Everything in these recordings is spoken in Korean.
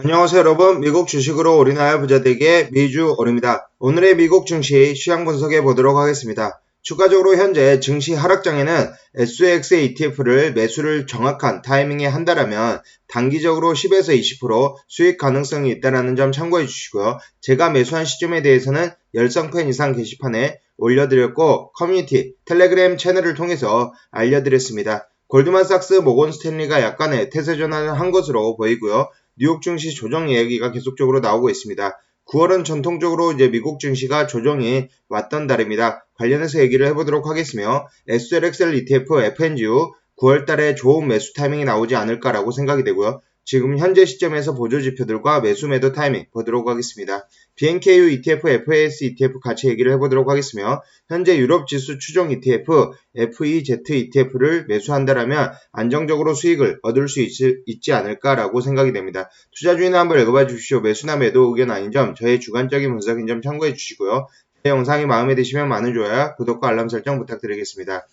안녕하세요 여러분 미국 주식으로 우리나라 부자되기의 미주 오입니다 오늘의 미국 증시 시장 분석해 보도록 하겠습니다. 추가적으로 현재 증시 하락장에는 SX ETF를 매수를 정확한 타이밍에 한다라면 단기적으로 10에서 20% 수익 가능성이 있다는 점 참고해 주시고요. 제가 매수한 시점에 대해서는 열성팬 이상 게시판에 올려드렸고 커뮤니티 텔레그램 채널을 통해서 알려드렸습니다. 골드만삭스 모건 스탠리가 약간의 태세 전환을 한 것으로 보이고요. 뉴욕 증시 조정 이야기가 계속적으로 나오고 있습니다. 9월은 전통적으로 이제 미국 증시가 조정이 왔던 달입니다. 관련해서 얘기를 해보도록 하겠으며 SLXL ETF FNGU 9월 달에 좋은 매수 타이밍이 나오지 않을까라고 생각이 되고요. 지금 현재 시점에서 보조 지표들과 매수 매도 타이밍 보도록 하겠습니다. BNKU ETF, FAS ETF 같이 얘기를 해보도록 하겠으며 현재 유럽 지수 추종 ETF, FEZ ETF를 매수한다라면 안정적으로 수익을 얻을 수 있, 지 않을까라고 생각이 됩니다. 투자 주의는 한번 읽어봐 주십시오. 매수나 매도 의견 아닌 점, 저의 주관적인 분석인 점 참고해 주시고요. 제 영상이 마음에 드시면 많은 좋아요, 구독과 알람 설정 부탁드리겠습니다.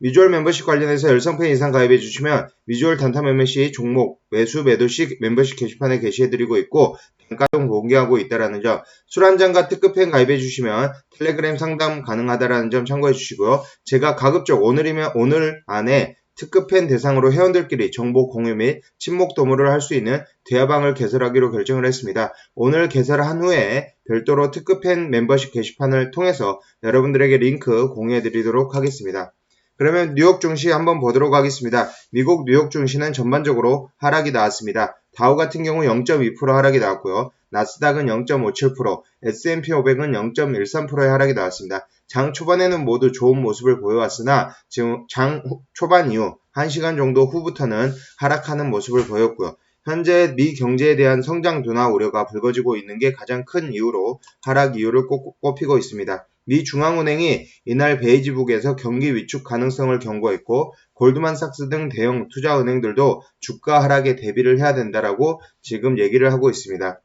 미주얼 멤버십 관련해서 열성팬 이상 가입해 주시면 미주얼 단타 매매 시 종목 매수 매도식 멤버십 게시판에 게시해드리고 있고 단가도 공개하고 있다라는 점, 술 한잔과 특급팬 가입해 주시면 텔레그램 상담 가능하다라는 점 참고해 주시고요. 제가 가급적 오늘이면 오늘 안에 특급팬 대상으로 회원들끼리 정보 공유 및 친목 도모를 할 수 있는 대화방을 개설하기로 결정을 했습니다. 오늘 개설한 후에 별도로 특급팬 멤버십 게시판을 통해서 여러분들에게 링크 공유해 드리도록 하겠습니다. 그러면 뉴욕 증시 한번 보도록 하겠습니다. 미국 뉴욕 증시는 전반적으로 하락이 나왔습니다. 다우 같은 경우 0.2% 하락이 나왔고요. 나스닥은 0.57%, S&P 500은 0.13%의 하락이 나왔습니다. 장 초반에는 모두 좋은 모습을 보여왔으나 지금 장 초반 이후 1시간 정도 후부터는 하락하는 모습을 보였고요. 현재 미 경제에 대한 성장 둔화 우려가 불거지고 있는 게 가장 큰 이유로 하락 이유를 꼽히고 있습니다. 미 중앙은행이 이날 베이지북에서 경기 위축 가능성을 경고했고 골드만삭스 등 대형 투자은행들도 주가 하락에 대비를 해야 된다라고 지금 얘기를 하고 있습니다.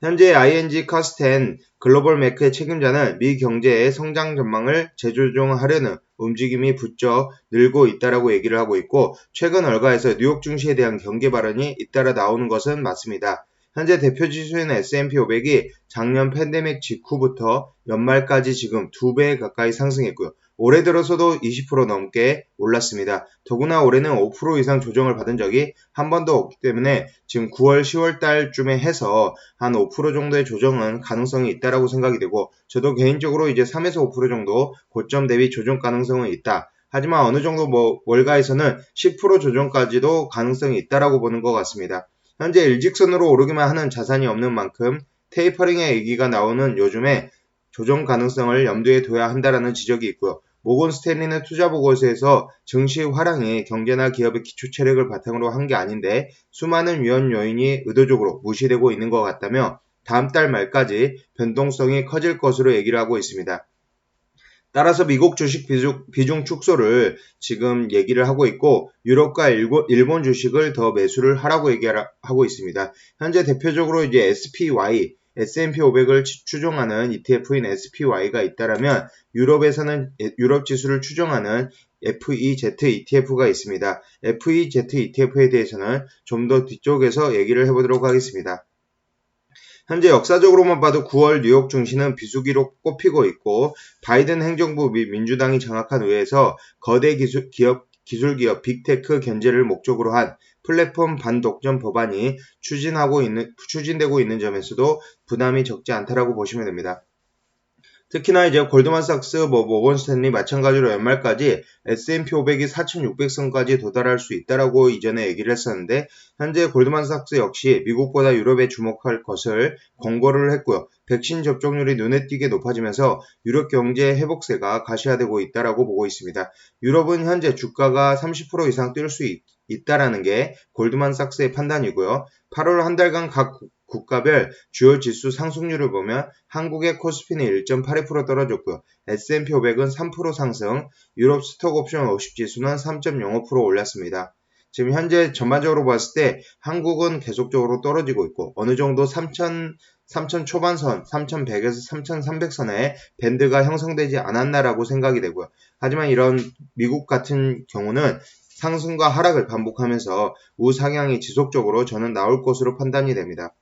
현재 ING 커스텐 글로벌 매크의 책임자는 미 경제의 성장 전망을 재조정하려는 움직임이 부쩍 늘고 있다라고 얘기를 하고 있고 최근 얼가에서 뉴욕 증시에 대한 경계 발언이 잇따라 나오는 것은 맞습니다. 현재 대표 지수인 S&P 500이 작년 팬데믹 직후부터 연말까지 지금 두 배 가까이 상승했고요. 올해 들어서도 20% 넘게 올랐습니다. 더구나 올해는 5% 이상 조정을 받은 적이 한 번도 없기 때문에 지금 9월, 10월 달쯤에 해서 한 5% 정도의 조정은 가능성이 있다라고 생각이 되고 저도 개인적으로 이제 3에서 5% 정도 고점 대비 조정 가능성은 있다. 하지만 어느 정도 뭐 월가에서는 10% 조정까지도 가능성이 있다라고 보는 것 같습니다. 현재 일직선으로 오르기만 하는 자산이 없는 만큼 테이퍼링의 얘기가 나오는 요즘에 조정 가능성을 염두에 둬야 한다라는 지적이 있고요. 모건 스탠리는 투자 보고서에서 증시 화랑이 경제나 기업의 기초 체력을 바탕으로 한 게 아닌데 수많은 위험 요인이 의도적으로 무시되고 있는 것 같다며 다음 달 말까지 변동성이 커질 것으로 얘기를 하고 있습니다. 따라서 미국 주식 비중, 축소를 지금 얘기를 하고 있고 유럽과 일본 주식을 더 매수를 하라고 얘기하고 있습니다. 현재 대표적으로 이제 SPY, S&P 500을 추종하는 ETF인 SPY가 있다라면 유럽에서는 유럽 지수를 추종하는 FEZ ETF가 있습니다. FEZ ETF에 대해서는 좀 더 뒤쪽에서 얘기를 해보도록 하겠습니다. 현재 역사적으로만 봐도 9월 뉴욕 증시는 비수기로 꼽히고 있고 바이든 행정부 및 민주당이 장악한 의회에서 거대 기술, 기업 기술 기업 빅테크 견제를 목적으로 한 플랫폼 반독점 법안이 추진하고 있는 추진되고 있는 점에서도 부담이 적지 않다라고 보시면 됩니다. 특히나 이제 골드만삭스, 뭐 모건스탠리 마찬가지로 연말까지 S&P 500이 4,600선까지 도달할 수 있다라고 이전에 얘기를 했었는데 현재 골드만삭스 역시 미국보다 유럽에 주목할 것을 권고를 했고요. 백신 접종률이 눈에 띄게 높아지면서 유럽 경제 회복세가 가시화되고 있다라고 보고 있습니다. 유럽은 현재 주가가 30% 이상 뛸 수 있다라는 게 골드만삭스의 판단이고요. 8월 한 달간 각 국가별 주요 지수 상승률을 보면 한국의 코스피는 1.82% 떨어졌고요. S&P 500은 3% 상승, 유럽 스톡옵션 50 지수는 3.05% 올랐습니다. 지금 현재 전반적으로 봤을 때 한국은 계속적으로 떨어지고 있고 어느 정도 3,000 3,000 초반선, 3,100에서 3,300선에 밴드가 형성되지 않았나라고 생각이 되고요. 하지만 이런 미국 같은 경우는 상승과 하락을 반복하면서 우상향이 지속적으로 저는 나올 것으로 판단이 됩니다.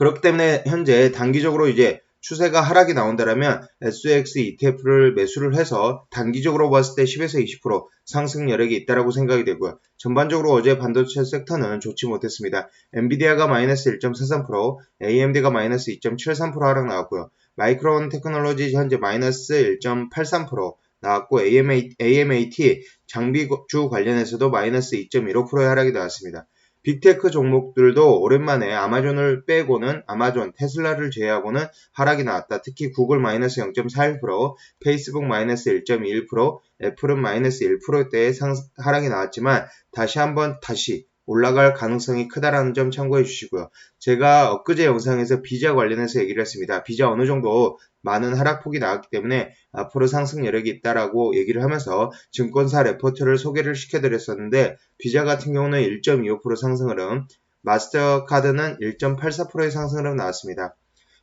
그렇기 때문에 현재 단기적으로 이제 추세가 하락이 나온다면 SX ETF를 매수를 해서 단기적으로 봤을 때 10에서 20% 상승 여력이 있다라고 생각이 되고요. 전반적으로 어제 반도체 섹터는 좋지 못했습니다. 엔비디아가 마이너스 1.43%, AMD가 마이너스 2.73% 하락 나왔고요. 마이크론 테크놀로지 현재 마이너스 1.83% 나왔고 AMA, AMAT 장비주 관련해서도 마이너스 2.15%의 하락이 나왔습니다. 빅테크 종목들도 오랜만에 아마존을 빼고는 아마존, 테슬라를 제외하고는 하락이 나왔다. 특히 구글 마이너스 0.41%, 페이스북 마이너스 1.21%, 애플은 마이너스 1%대의 상, 하락이 나왔지만 다시 한번 다시 올라갈 가능성이 크다라는 점 참고해 주시고요. 제가 엊그제 영상에서 비자 관련해서 얘기를 했습니다. 비자 어느 정도 많은 하락폭이 나왔기 때문에 앞으로 상승 여력이 있다라고 얘기를 하면서 증권사 레포트를 소개를 시켜드렸었는데 비자 같은 경우는 1.25% 상승 흐름, 마스터카드는 1.84%의 상승 흐름 나왔습니다.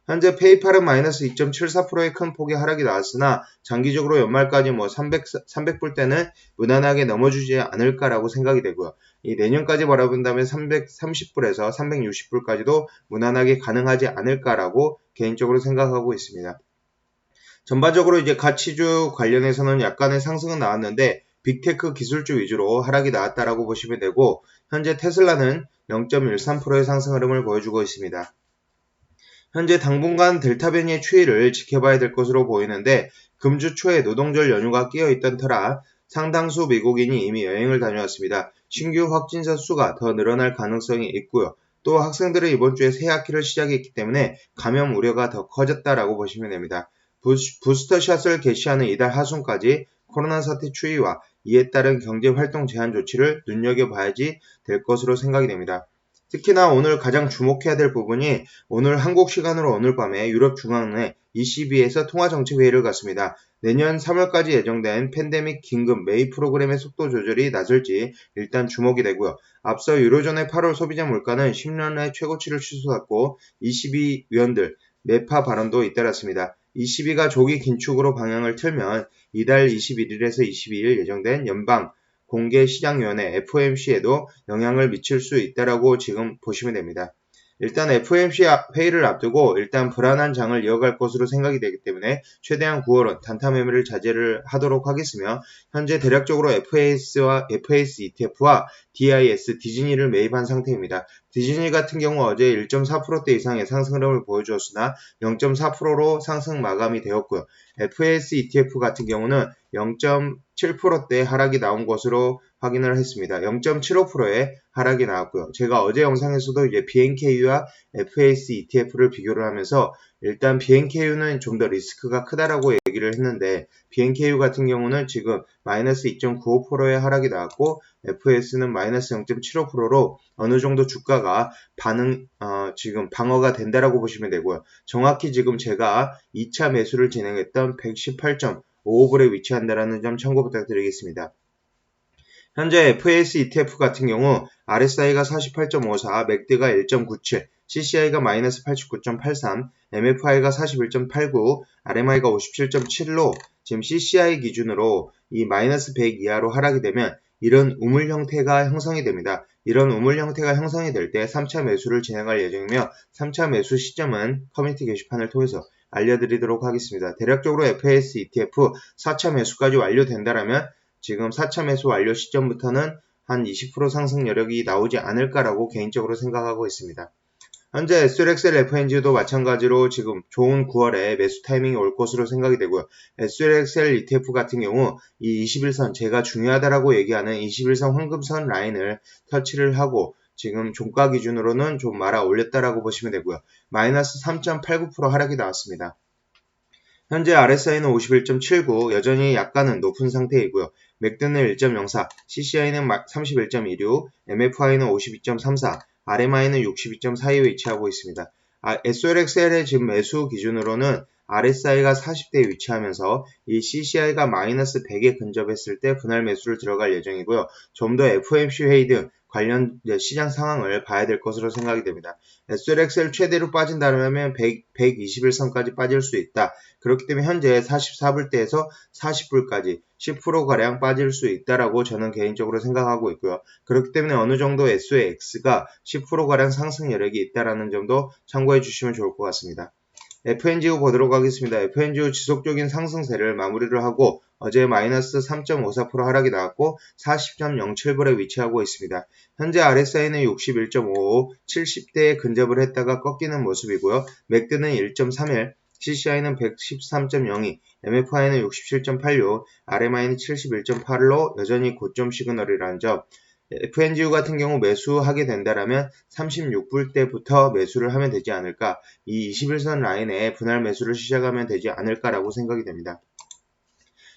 현재 페이팔은 마이너스 2.74%의 큰 폭의 하락이 나왔으나 장기적으로 연말까지 뭐 300, 300불대는 무난하게 넘어주지 않을까라고 생각이 되고요. 이 내년까지 바라본다면 330불에서 360불까지도 무난하게 가능하지 않을까라고 개인적으로 생각하고 있습니다. 전반적으로 이제 가치주 관련해서는 약간의 상승은 나왔는데 빅테크 기술주 위주로 하락이 나왔다라고 보시면 되고 현재 테슬라는 0.13%의 상승 흐름을 보여주고 있습니다. 현재 당분간 델타 변이의 추이를 지켜봐야 될 것으로 보이는데 금주 초에 노동절 연휴가 끼어 있던 터라 상당수 미국인이 이미 여행을 다녀왔습니다. 신규 확진자 수가 더 늘어날 가능성이 있고요. 또 학생들은 이번 주에 새 학기를 시작했기 때문에 감염 우려가 더 커졌다라고 보시면 됩니다. 부스터샷을 개시하는 이달 하순까지 코로나 사태 추이와 이에 따른 경제 활동 제한 조치를 눈여겨봐야지 될 것으로 생각이 됩니다. 특히나 오늘 가장 주목해야 될 부분이 오늘 한국 시간으로 오늘 밤에 유럽 중앙은행 ECB에서 통화정책회의를 갖습니다. 내년 3월까지 예정된 팬데믹 긴급 메이 프로그램의 속도 조절이 낮을지 일단 주목이 되고요. 앞서 유로존의 8월 소비자 물가는 10년의 최고치를 취소했고 ECB 위원들 매파 발언도 잇따랐습니다. 22가 조기 긴축으로 방향을 틀면 이달 21일에서 22일 예정된 연방 공개시장위원회 FOMC에도 영향을 미칠 수 있다라고 지금 보시면 됩니다. 일단 FOMC 회의를 앞두고 일단 불안한 장을 이어갈 것으로 생각이 되기 때문에 최대한 9월은 단타 매매를 자제를 하도록 하겠으며 현재 대략적으로 FAS와 FAS ETF와 DIS 디즈니를 매입한 상태입니다. 디즈니 같은 경우 어제 1.4%대 이상의 상승 흐름을 보여주었으나 0.4%로 상승 마감이 되었고요. FAS ETF 같은 경우는 0.7%대 하락이 나온 것으로 확인을 했습니다. 0.75%의 하락이 나왔고요. 제가 어제 영상에서도 이제 BNKU와 FAS ETF를 비교를 하면서 일단 BNKU는 좀 더 리스크가 크다라고 얘기를 했는데 BNKU 같은 경우는 지금 마이너스 2.95%의 하락이 나왔고 FS는 마이너스 0.75%로 어느 정도 주가가 반응 어, 지금 방어가 된다라고 보시면 되고요. 정확히 지금 제가 2차 매수를 진행했던 118.55불에 위치한다라는 점 참고 부탁드리겠습니다. 현재 FAS ETF 같은 경우 RSI가 48.54, 맥드가 1.97, CCI가 마이너스 89.83, MFI가 41.89, RMI가 57.7로 지금 CCI 기준으로 이 마이너스 100 이하로 하락이 되면 이런 우물 형태가 형성이 됩니다. 이런 우물 형태가 형성이 될 때 3차 매수를 진행할 예정이며 3차 매수 시점은 커뮤니티 게시판을 통해서 알려드리도록 하겠습니다. 대략적으로 FAS ETF 4차 매수까지 완료된다면 지금 4차 매수 완료 시점부터는 한 20% 상승 여력이 나오지 않을까라고 개인적으로 생각하고 있습니다. 현재 SLXL FNG도 마찬가지로 지금 좋은 9월에 매수 타이밍이 올 것으로 생각이 되고요. SLXL ETF 같은 경우 이 21선 제가 중요하다라고 얘기하는 21선 황금선 라인을 터치를 하고 지금 종가 기준으로는 좀 말아 올렸다라고 보시면 되고요. 마이너스 3.89% 하락이 나왔습니다. 현재 RSI는 51.79, 여전히 약간은 높은 상태이고요. 맥드는 1.04, CCI는 31.26, MFI는 52.34, RMI는 62.42에 위치하고 있습니다. 아, SOLXL의 지금 매수 기준으로는 RSI가 40대에 위치하면서 이 CCI가 마이너스 100에 근접했을 때 분할 매수를 들어갈 예정이고요. 좀 더 FOMC 회의 등 관련 시장 상황을 봐야 될 것으로 생각이 됩니다. SLXL 최대로 빠진다면 100, 121선까지 빠질 수 있다. 그렇기 때문에 현재 44불대에서 40불까지 10%가량 빠질 수 있다라고 저는 개인적으로 생각하고 있고요. 그렇기 때문에 어느 정도 SU의 X가 10%가량 상승 여력이 있다라는 점도 참고해 주시면 좋을 것 같습니다. FNGU 보도록 하겠습니다. FNGU 지속적인 상승세를 마무리를 하고 어제 마이너스 3.54% 하락이 나왔고 40.07불에 위치하고 있습니다. 현재 RSI는 61.55, 70대에 근접을 했다가 꺾이는 모습이고요. 맥드는 1.31, CCI는 113.02, MFI는 67.86, RMI는 71.8로 여전히 고점 시그널이라는 점, FNGU 같은 경우 매수하게 된다라면 36불 때부터 매수를 하면 되지 않을까, 이 21선 라인에 분할 매수를 시작하면 되지 않을까라고 생각이 됩니다.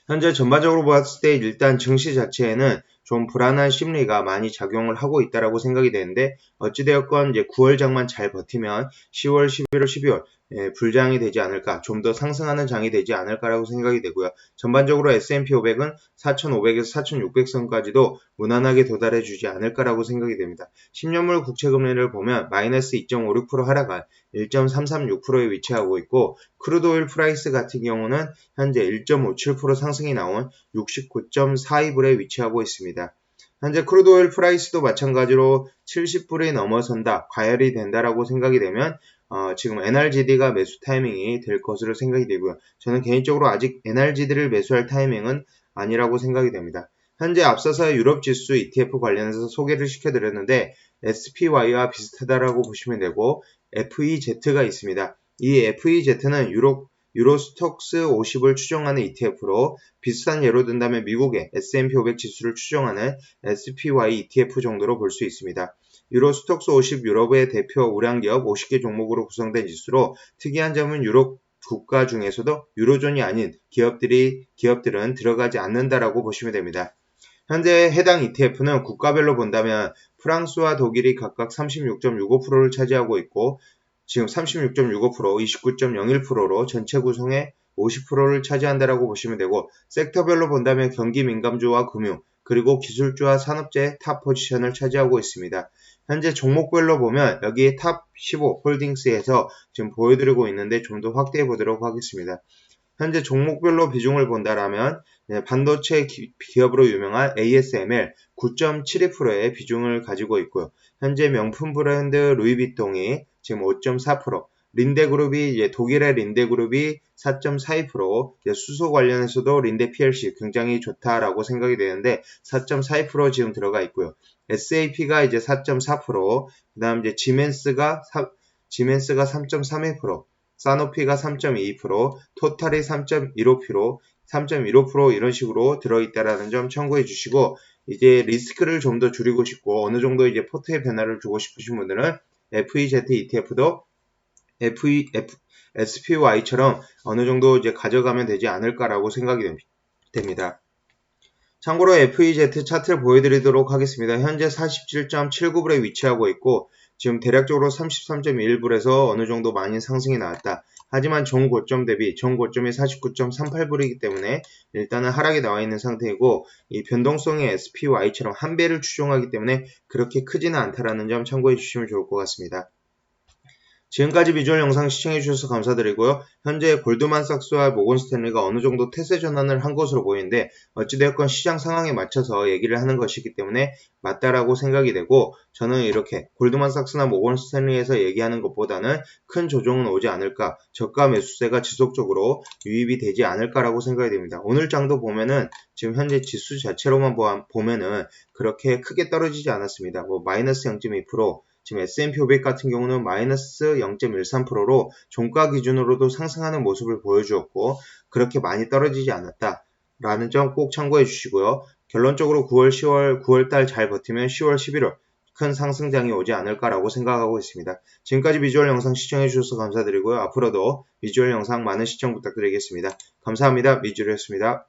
현재 전반적으로 보았을 때 일단 증시 자체에는 좀 불안한 심리가 많이 작용을 하고 있다라고 생각이 되는데 어찌되었건 이제 9월 장만 잘 버티면 10월, 11월, 12월 예, 불장이 되지 않을까, 좀 더 상승하는 장이 되지 않을까라고 생각이 되고요. 전반적으로 S&P 500은 4,500에서 4,600선까지도 무난하게 도달해 주지 않을까라고 생각이 됩니다. 10년물 국채금리를 보면 마이너스 2.56% 하락한 1.336%에 위치하고 있고 크루드오일 프라이스 같은 경우는 현재 1.57% 상승이 나온 69.42불에 위치하고 있습니다. 현재 크루드오일 프라이스도 마찬가지로 70불이 넘어선다, 과열이 된다라고 생각이 되면 어, 지금 NRGD가 매수 타이밍이 될 것으로 생각이 되고요. 저는 개인적으로 아직 NRGD를 매수할 타이밍은 아니라고 생각이 됩니다. 현재 앞서서 유럽 지수 ETF 관련해서 소개를 시켜드렸는데 SPY와 비슷하다라고 보시면 되고 FEZ가 있습니다. 이 FEZ는 유럽 유로스톡스 50을 추정하는 ETF로 비슷한 예로 든다면 미국의 S&P 500 지수를 추정하는 SPY ETF 정도로 볼 수 있습니다. 유로 스톡스 50 유럽의 대표 우량기업 50개 종목으로 구성된 지수로 특이한 점은 유럽 국가 중에서도 유로존이 아닌 기업들이 기업들은 들어가지 않는다라고 보시면 됩니다. 현재 해당 ETF는 국가별로 본다면 프랑스와 독일이 각각 36.65%를 차지하고 있고 지금 36.65%, 29.01%로 전체 구성의 50%를 차지한다라고 보시면 되고 섹터별로 본다면 경기 민감주와 금융 그리고 기술주와 산업재의 탑 포지션을 차지하고 있습니다. 현재 종목별로 보면 여기 탑15 홀딩스에서 지금 보여드리고 있는데 좀 더 확대해 보도록 하겠습니다. 현재 종목별로 비중을 본다라면 네, 반도체 기 업으로 유명한 ASML 9.72%의 비중을 가지고 있고요. 현재 명품 브랜드 루이비통이 지금 5.4%, 린데 그룹이 이제 독일의 린데 그룹이 4.42%, 수소 관련해서도 린데 PLC 굉장히 좋다라고 생각이 되는데 4.42% 지금 들어가 있고요. SAP가 이제 4.4%, 그다음 이제 지멘스가 4, 지멘스가 3.32%, 사노피가 3.22%, 토탈이 3.15%, 3.15% 이런 식으로 들어있다라는 점 참고해 주시고 이제 리스크를 좀 더 줄이고 싶고 어느 정도 이제 포트의 변화를 주고 싶으신 분들은 FEZ ETF도 FE, F, SPY처럼 어느 정도 이제 가져가면 되지 않을까라고 생각이 됩니다. 참고로 FEZ 차트를 보여드리도록 하겠습니다. 현재 47.79불에 위치하고 있고 지금 대략적으로 33.1불에서 어느 정도 많이 상승이 나왔다. 하지만 전 고점 대비 전 고점이 49.38불이기 때문에 일단은 하락이 나와 있는 상태이고 이 변동성의 SPY처럼 한 배를 추종하기 때문에 그렇게 크지는 않다라는 점 참고해 주시면 좋을 것 같습니다. 지금까지 비주얼 영상 시청해주셔서 감사드리고요. 현재 골드만삭스와 모건스탠리가 어느 정도 태세 전환을 한 것으로 보이는데 어찌되었건 시장 상황에 맞춰서 얘기를 하는 것이기 때문에 맞다라고 생각이 되고 저는 이렇게 골드만삭스나 모건스탠리에서 얘기하는 것보다는 큰 조정은 오지 않을까 저가 매수세가 지속적으로 유입이 되지 않을까라고 생각이 됩니다. 오늘 장도 보면은 지금 현재 지수 자체로만 보면은 그렇게 크게 떨어지지 않았습니다. 뭐 마이너스 0.2% 지금 S&P 500 같은 경우는 마이너스 0.13%로 종가 기준으로도 상승하는 모습을 보여주었고 그렇게 많이 떨어지지 않았다. 라는 점 꼭 참고해 주시고요. 결론적으로 9월, 10월, 9월 달 잘 버티면 10월, 11월 큰 상승장이 오지 않을까라고 생각하고 있습니다. 지금까지 비주얼 영상 시청해 주셔서 감사드리고요. 앞으로도 비주얼 영상 많은 시청 부탁드리겠습니다. 감사합니다. 미주리였습니다.